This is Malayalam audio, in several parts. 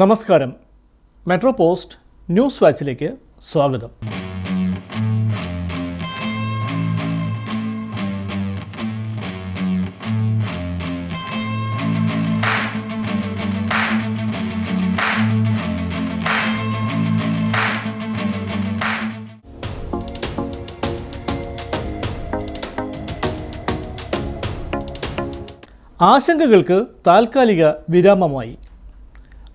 നമസ്കാരം. മെട്രോ പോസ്റ്റ് ന്യൂസ് വാച്ചിലേക്ക് സ്വാഗതം. ആശങ്കകൾക്ക് താൽക്കാലിക വിരാമമായി.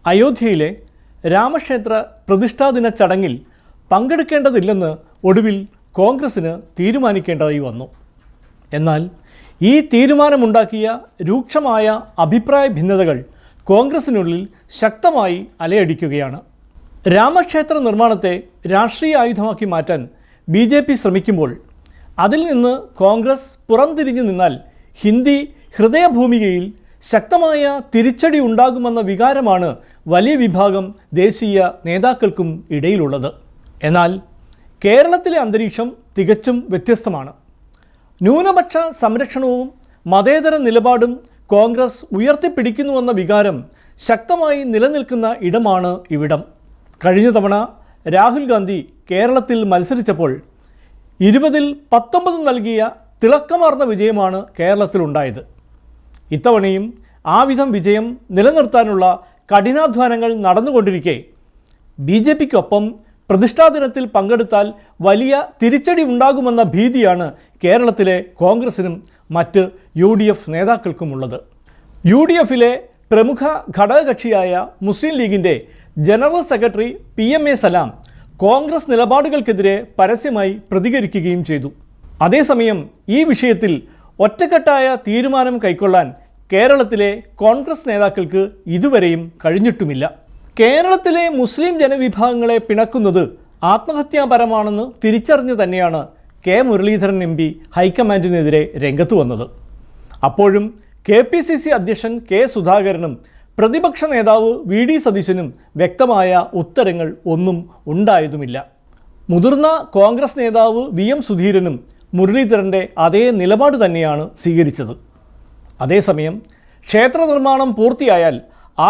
അയോധ്യയിലെ രാമക്ഷേത്ര പ്രതിഷ്ഠാദിന ചടങ്ങിൽ പങ്കെടുക്കേണ്ടതില്ലെന്ന് ഒടുവിൽ കോൺഗ്രസിന് തീരുമാനിക്കേണ്ടതായി വന്നു. എന്നാൽ ഈ തീരുമാനമുണ്ടാക്കിയ രൂക്ഷമായ അഭിപ്രായ ഭിന്നതകൾ കോൺഗ്രസിനുള്ളിൽ ശക്തമായി അലയടിക്കുകയാണ്. രാമക്ഷേത്ര നിർമ്മാണത്തെ രാഷ്ട്രീയ ആയുധമാക്കി മാറ്റാൻ ബി ജെ പി ശ്രമിക്കുമ്പോൾ അതിൽ നിന്ന് കോൺഗ്രസ് പുറംതിരിഞ്ഞു നിന്നാൽ ഹിന്ദി ഹൃദയഭൂമികയിൽ ശക്തമായ തിരിച്ചടി ഉണ്ടാകുമെന്ന വികാരമാണ് വലിയ വിഭാഗം ദേശീയ നേതാക്കൾക്കും ഇടയിലുള്ളത്. എന്നാൽ കേരളത്തിലെ അന്തരീക്ഷം തികച്ചും വ്യത്യസ്തമാണ്. ന്യൂനപക്ഷ സംരക്ഷണവും മതേതര നിലപാടും കോൺഗ്രസ് ഉയർത്തിപ്പിടിക്കുന്നുവെന്ന വികാരം ശക്തമായി നിലനിൽക്കുന്ന ഇടമാണ് ഇവിടം. കഴിഞ്ഞ തവണ രാഹുൽ ഗാന്ധി കേരളത്തിൽ മത്സരിച്ചപ്പോൾ ഇരുപതിൽ പത്തൊമ്പത് നൽകിയ തിളക്കമാർന്ന വിജയമാണ് കേരളത്തിലുണ്ടായത്. ഇത്തവണയും ആ വിധം വിജയം നിലനിർത്താനുള്ള കഠിനാധ്വാനങ്ങൾ നടന്നുകൊണ്ടിരിക്കെ. ബി ജെ പിക്കൊപ്പം പ്രതിഷ്ഠാദിനത്തിൽ പങ്കെടുത്താൽ വലിയ തിരിച്ചടി ഉണ്ടാകുമെന്ന ഭീതിയാണ് കേരളത്തിലെ കോൺഗ്രസിനും മറ്റ് യു ഡി എഫ് നേതാക്കൾക്കുമുള്ളത്. യു ഡി എഫിലെ പ്രമുഖ ഘടകകക്ഷിയായ മുസ്ലിം ലീഗിന്റെ general secretary P M A Salam Congress നിലപാടുകൾക്കെതിരെ പരസ്യമായി പ്രതികരിക്കുകയും ചെയ്തു. അതേസമയം ഈ വിഷയത്തിൽ ഒറ്റക്കെട്ടായ തീരുമാനം കൈക്കൊള്ളാൻ കേരളത്തിലെ കോൺഗ്രസ് നേതാക്കൾക്ക് ഇതുവരെയും കഴിഞ്ഞിട്ടുമില്ല. കേരളത്തിലെ മുസ്ലിം ജനവിഭാഗങ്ങളെ പിണക്കുന്നത് ആത്മഹത്യാപരമാണെന്ന് തിരിച്ചറിഞ്ഞു തന്നെയാണ് കെ മുരളീധരൻ എം പി ഹൈക്കമാൻഡിനെതിരെ രംഗത്ത് വന്നത്. അപ്പോഴും കെ പി സി സി അധ്യക്ഷൻ കെ സുധാകരനും പ്രതിപക്ഷ നേതാവ് വി ഡി സതീശനും വ്യക്തമായ ഉത്തരങ്ങൾ ഒന്നും ഉണ്ടായതുമില്ല. മുതിർന്ന കോൺഗ്രസ് നേതാവ് വി എം സുധീരനും മുരളീധരന്റെ അതേ നിലപാട് തന്നെയാണ് സ്വീകരിച്ചത്. അതേസമയം ക്ഷേത്ര നിർമ്മാണം പൂർത്തിയായാൽ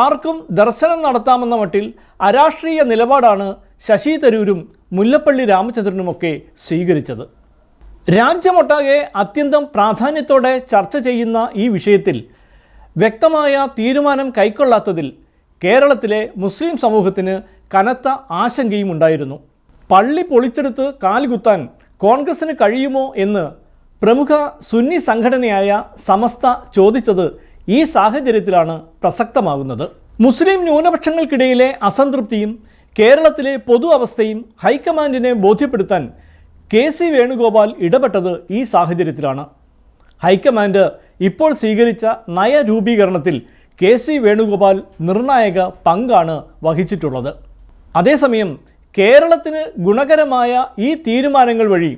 ആർക്കും ദർശനം നടത്താമെന്ന മട്ടിൽ അരാഷ്ട്രീയ നിലപാടാണ് ശശി തരൂരും മുല്ലപ്പള്ളി രാമചന്ദ്രനുമൊക്കെ സ്വീകരിച്ചത്. രാജ്യമൊട്ടാകെ അത്യന്തം പ്രാധാന്യത്തോടെ ചർച്ച ചെയ്യുന്ന ഈ വിഷയത്തിൽ വ്യക്തമായ തീരുമാനം കൈക്കൊള്ളാത്തതിൽ കേരളത്തിലെ മുസ്ലിം സമൂഹത്തിന് കനത്ത ആശങ്കയും ഉണ്ടായിരുന്നു. പള്ളി പൊളിച്ചെടുത്ത് കാലുകുത്താൻ കോൺഗ്രസിന് കഴിയുമോ എന്ന് പ്രമുഖ സുന്നി സംഘടനയായ സമസ്ത ചോദിച്ചത് ഈ സാഹചര്യത്തിലാണ് പ്രസക്തമാകുന്നത്. മുസ്ലിം ന്യൂനപക്ഷങ്ങൾക്കിടയിലെ അസംതൃപ്തിയും കേരളത്തിലെ പൊതു അവസ്ഥയും ഹൈക്കമാൻഡിനെ ബോധ്യപ്പെടുത്താൻ കെ സി വേണുഗോപാൽ ഇടപെട്ടത് ഈ സാഹചര്യത്തിലാണ്. ഹൈക്കമാൻഡ് ഇപ്പോൾ സ്വീകരിച്ച നയരൂപീകരണത്തിൽ കെ സി വേണുഗോപാൽ നിർണായക പങ്കാണ് വഹിച്ചിട്ടുള്ളത്. അതേസമയം കേരളത്തിന് ഗുണകരമായ ഈ തീരുമാനങ്ങൾ വഴി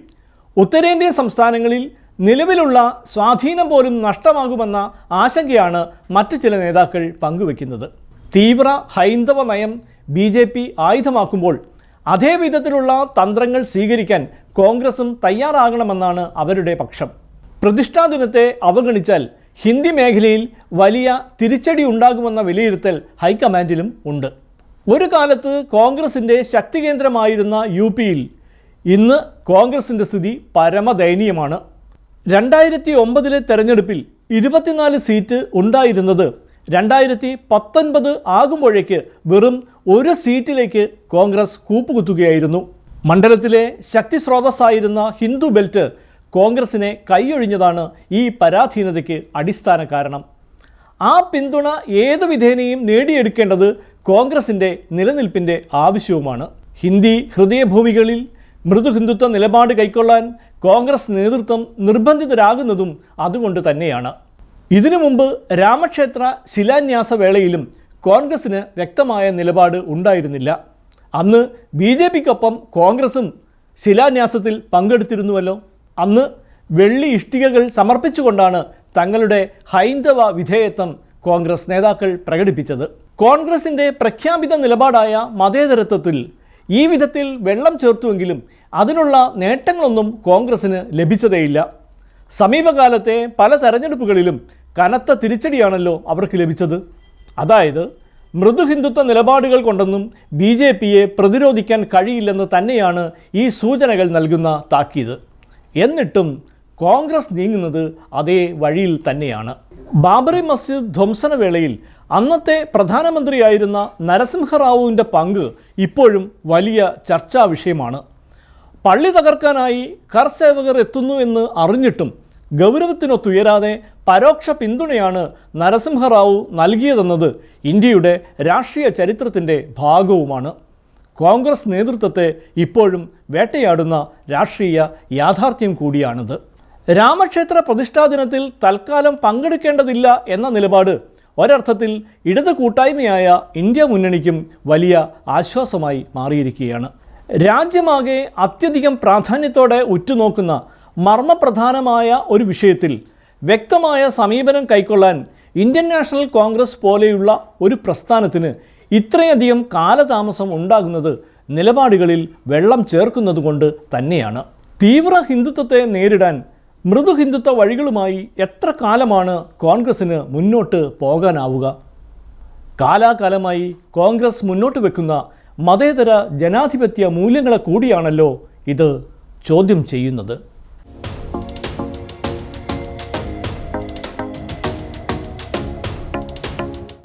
ഉത്തരേന്ത്യൻ സംസ്ഥാനങ്ങളിൽ നിലവിലുള്ള സ്വാധീനം പോലും നഷ്ടമാകുമെന്ന ആശങ്കയാണ് മറ്റു ചില നേതാക്കൾ പങ്കുവെക്കുന്നത്. തീവ്ര ഹൈന്ദവ നയം ബി ജെ പി ആയുധമാക്കുമ്പോൾ അതേ വിധത്തിലുള്ള തന്ത്രങ്ങൾ സ്വീകരിക്കാൻ കോൺഗ്രസും തയ്യാറാകണമെന്നാണ് അവരുടെ പക്ഷം. പ്രതിഷ്ഠാ ദിനത്തെ അവഗണിച്ചാൽ ഹിന്ദി മേഖലയിൽ വലിയ തിരിച്ചടി ഉണ്ടാകുമെന്ന വിലയിരുത്തൽ ഹൈക്കമാൻഡിലും ഉണ്ട്. ഒരു കാലത്ത് കോൺഗ്രസിന്റെ ശക്തികേന്ദ്രമായിരുന്ന യു പിയിൽ ഇന്ന് കോൺഗ്രസിന്റെ സ്ഥിതി പരമദയനീയമാണ്. രണ്ടായിരത്തി ഒമ്പതിലെ തെരഞ്ഞെടുപ്പിൽ ഇരുപത്തിനാല് സീറ്റ് ഉണ്ടായിരുന്നത് രണ്ടായിരത്തി പത്തൊൻപത് ആകുമ്പോഴേക്ക് വെറും ഒരു സീറ്റിലേക്ക് കോൺഗ്രസ് കൂപ്പുകുത്തുകയായിരുന്നു. മണ്ഡലത്തിലെ ശക്തി സ്രോതസ്സായിരുന്ന ഹിന്ദു ബെൽറ്റ് കോൺഗ്രസിനെ കൈയൊഴിഞ്ഞതാണ് ഈ പരാധീനതയ്ക്ക് അടിസ്ഥാന കാരണം. ആ പിന്തുണ ഏത് വിധേനയും നേടിയെടുക്കേണ്ടത് കോൺഗ്രസിന്റെ നിലനിൽപ്പിന്റെ ആവശ്യവുമാണ്. ഹിന്ദി ഹൃദയഭൂമികളിൽ മൃദു ഹിന്ദുത്വ നിലപാട് കൈക്കൊള്ളാൻ കോൺഗ്രസ് നേതൃത്വം നിർബന്ധിതരാകുന്നതും അതുകൊണ്ട് തന്നെയാണ്. ഇതിനു മുമ്പ് രാമക്ഷേത്ര ശിലാന്യാസ വേളയിലും കോൺഗ്രസിന് വ്യക്തമായ നിലപാട് ഉണ്ടായിരുന്നില്ല. അന്ന് ബി ജെ പിക്കൊപ്പം കോൺഗ്രസും ശിലാന്യാസത്തിൽ പങ്കെടുത്തിരുന്നുവല്ലോ. അന്ന് വെള്ളി ഇഷ്ടികകൾ സമർപ്പിച്ചുകൊണ്ടാണ് തങ്ങളുടെ ഹൈന്ദവ വിധേയത്വം കോൺഗ്രസ് നേതാക്കൾ പ്രകടിപ്പിച്ചത്. കോൺഗ്രസിന്റെ പ്രഖ്യാപിത നിലപാടായ മതേതരത്വത്തിൽ ഈ വിധത്തിൽ വെള്ളം ചേർത്തുവെങ്കിലും അതിനുള്ള നേട്ടങ്ങളൊന്നും കോൺഗ്രസിന് ലഭിച്ചതേയില്ല. സമീപകാലത്തെ പല തെരഞ്ഞെടുപ്പുകളിലും കനത്ത തിരിച്ചടിയാണല്ലോ അവർക്ക് ലഭിച്ചത്. അതായത് മൃദുഹിന്ദുത്വ നിലപാടുകൾ കൊണ്ടൊന്നും ബി ജെ പിയെ പ്രതിരോധിക്കാൻ കഴിയില്ലെന്ന് തന്നെയാണ് ഈ സൂചനകൾ നൽകുന്ന താക്കീത്. എന്നിട്ടും കോൺഗ്രസ് നീങ്ങുന്നത് അതേ വഴിയിൽ തന്നെയാണ്. ബാബറി മസ്ജിദ് ധ്വംസന വേളയിൽ അന്നത്തെ പ്രധാനമന്ത്രിയായിരുന്ന നരസിംഹറാവുവിന്റെ പങ്ക് ഇപ്പോഴും വലിയ ചർച്ചാ വിഷയമാണ്. പള്ളി തകർക്കാനായി കർസേവകർ എത്തുന്നു എന്ന് അറിഞ്ഞിട്ടും ഗൗരവത്തിനൊത്തുയരാതെ പരോക്ഷ പിന്തുണയാണ് നരസിംഹറാവു നൽകിയതെന്നത് ഇന്ത്യയുടെ രാഷ്ട്രീയ ചരിത്രത്തിന്റെ ഭാഗവുമാണ്. കോൺഗ്രസ് നേതൃത്വത്തെ ഇപ്പോഴും വേട്ടയാടുന്ന രാഷ്ട്രീയ യാഥാർത്ഥ്യം കൂടിയാണിത്. രാമക്ഷേത്ര പ്രതിഷ്ഠാ ദിനത്തിൽ തൽക്കാലം പങ്കെടുക്കേണ്ടതില്ല എന്ന നിലപാട് ഒരർത്ഥത്തിൽ ഇടത് കൂട്ടായ്മയായ ഇന്ത്യ മുന്നണിക്കും വലിയ ആശ്വാസമായി മാറിയിരിക്കുകയാണ്. രാജ്യമാകെ അത്യധികം പ്രാധാന്യത്തോടെ ഉറ്റുനോക്കുന്ന മർമ്മപ്രധാനമായ ഒരു വിഷയത്തിൽ വ്യക്തമായ സമീപനം കൈക്കൊള്ളാൻ ഇന്ത്യൻ നാഷണൽ കോൺഗ്രസ് പോലെയുള്ള ഒരു പ്രസ്ഥാനത്തിന് ഇത്രയധികം കാലതാമസം ഉണ്ടാകുന്നത് നിലപാടുകളിൽ വെള്ളം ചേർക്കുന്നതുകൊണ്ട് തന്നെയാണ്. തീവ്ര ഹിന്ദുത്വത്തെ നേരിടാൻ മൃദു ഹിന്ദുത്വ വഴികളുമായി എത്ര കാലമാണ് കോൺഗ്രസ്സിന് മുന്നോട്ട് പോകാനാവുക? കാലാകാലമായി കോൺഗ്രസ് മുന്നോട്ട് വെക്കുന്ന മതേതര ജനാധിപത്യ മൂല്യങ്ങളെ കൂടിയാണല്ലോ ഇത് ചോദ്യം ചെയ്യുന്നത്.